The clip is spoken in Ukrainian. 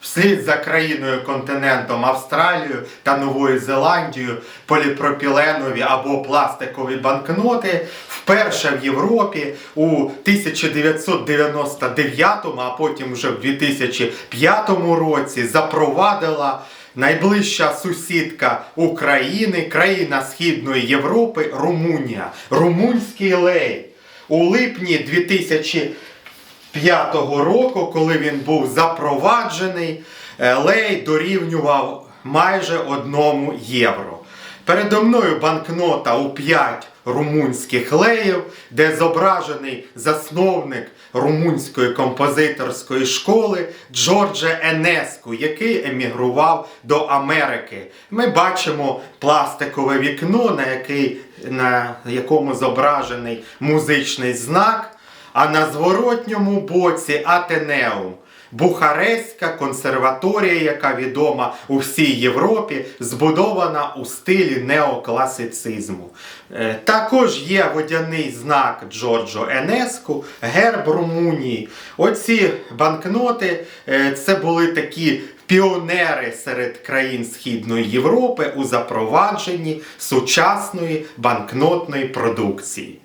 Вслід за країною континентом Австралією та Новою Зеландією поліпропіленові або пластикові банкноти вперше в Європі у 1999, а потім вже в 2005 році запровадила найближча сусідка України, країна Східної Європи Румунія. Румунський лей. У липні 2000 2005 року, коли він був запроваджений, е, лей дорівнював майже одному євро. Передо мною банкнота у 5 румунських леїв, де зображений засновник румунської композиторської школи Джордже Енеску, який емігрував до Америки. Ми бачимо пластикове вікно, на, який, на якому зображений музичний знак. А на зворотньому боці Атенеум. Бухарестська консерваторія, яка відома у всій Європі, збудована у стилі неокласицизму. Е, Також є водяний знак Джорджо Енеску, герб Румунії. Оці банкноти е, це були такі піонери серед країн Східної Європи у запровадженні сучасної банкнотної продукції.